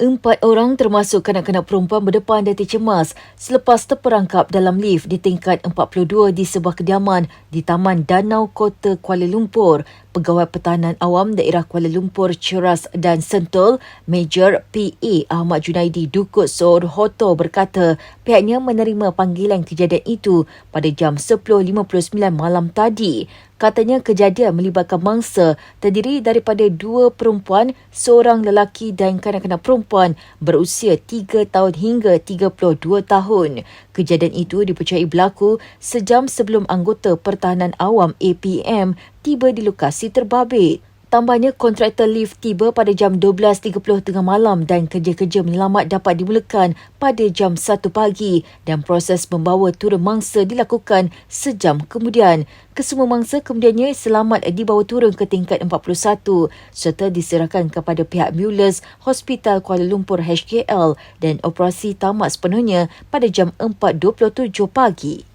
Empat orang termasuk kanak-kanak perempuan berdepan dan cemas selepas terperangkap dalam lift di tingkat 42 di sebuah kediaman di Taman Danau Kota Kuala Lumpur. Pegawai Pertahanan Awam Daerah Kuala Lumpur, Ceras dan Sentul, Major P.A. Ahmad Junaidi Dukut Sor Hoto berkata pihaknya menerima panggilan kejadian itu pada jam 10.59 malam tadi. Katanya kejadian melibatkan mangsa terdiri daripada dua perempuan, seorang lelaki dan kanak-kanak perempuan berusia 3 tahun hingga 32 tahun. Kejadian itu dipercayai berlaku sejam sebelum anggota Pertahanan Awam APM tiba di lokasi terbabit. Tambahnya, kontraktor lift tiba pada jam 12.30 tengah malam dan kerja-kerja menyelamat dapat dimulakan pada jam 1 pagi dan proses membawa turun mangsa dilakukan sejam kemudian. Kesemua mangsa kemudiannya selamat dibawa turun ke tingkat 41 serta diserahkan kepada pihak Mullers Hospital Kuala Lumpur HKL dan operasi tamat sepenuhnya pada jam 4.27 pagi.